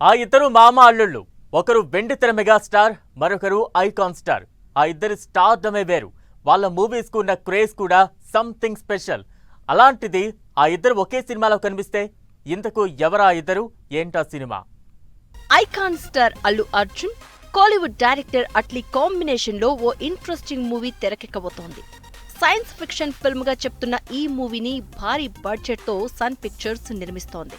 ఆ ఇద్దరు మామ అల్లుళ్ళు. ఒకరు వెండితెర మెగాస్టార్ మరొకరు ఐకాన్ స్టార్. ఆ ఇద్దరి స్టార్డమే వేరు. వాళ్ళ మూవీస్కు ఉన్న క్రేజ్ కూడా సంథింగ్ స్పెషల్. అలాంటిది ఆ ఇద్దరు ఒకే సినిమాలో కనిపిస్తే ఇంతకు ఎవరా ఇద్దరు? ఏంటా cinema? Icon star Allu Arjun Kollywood director Atlee కాంబినేషన్లో ఓ ఇంట్రెస్టింగ్ మూవీ తెరకెక్కబోతోంది. సైన్స్ ఫిక్షన్ ఫిల్మ్గా చెప్తున్న ఈ మూవీని భారీ బడ్జెట్తో సన్ పిక్చర్స్ నిర్మిస్తోంది.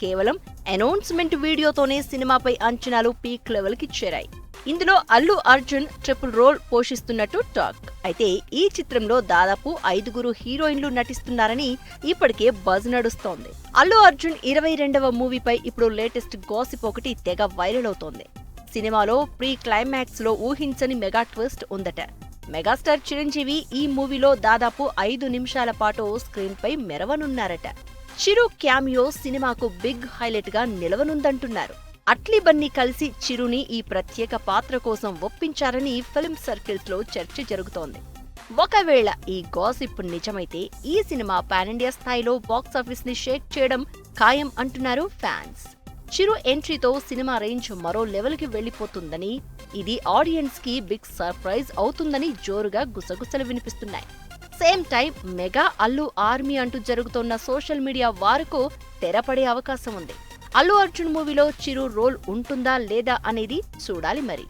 కేవలం అనౌన్స్మెంట్ వీడియోతోనే సినిమాపై అంచనాలు పీక్ లెవెల్కి చేరాయి. ఇందులో అల్లు అర్జున్ ట్రిపుల్ రోల్ పోషిస్తున్నట్టు టాక్. అయితే ఈ చిత్రంలో దాదాపు ఐదుగురు హీరోయిన్లు నటిస్తున్నారని ఇప్పటికే బజ్ నడుస్తోంది. అల్లు అర్జున్ ఇరవై రెండవ మూవీపై ఇప్పుడు లేటెస్ట్ గోసిప్ ఒకటి తెగ వైరల్ అవుతోంది. సినిమాలో ప్రీ క్లైమాక్స్లో ఊహించని మెగా ట్విస్ట్ ఉందట. మెగాస్టార్ చిరంజీవి ఈ మూవీలో దాదాపు ఐదు నిమిషాల పాటు స్క్రీన్ పై మెరవనున్నారట. చిరు క్యామియో సినిమాకు బిగ్ హైలైట్గా నిలవనుందంటున్నారు. అట్లీ బన్నీ కలిసి చిరుని ఈ ప్రత్యేక పాత్ర కోసం ఒప్పించారని ఫిల్మ్ సర్కిల్స్లో చర్చ జరుగుతోంది. ఒకవేళ ఈ గాసిప్ నిజమైతే ఈ సినిమా పాన్ ఇండియా స్థాయిలో బాక్సాఫీస్ని షేక్ చేయడం ఖాయం అంటున్నారు ఫ్యాన్స్. చిరు ఎంట్రీతో సినిమా రేంజ్ మరో లెవెల్కి వెళ్ళిపోతుందని ఇది ఆడియన్స్కి బిగ్ సర్ప్రైజ్ అవుతుందని జోరుగా గుసగుసలు వినిపిస్తున్నాయి. Same time mega Allu army అంటూ జరుగుతున్న సోషల్ మీడియా వారకు తెరపడే అవకాశం ఉంది. అల్లు అర్జున్ మూవీలో చిరు రోల్ ఉంటుందా లేదా అనేది చూడాలి మరి.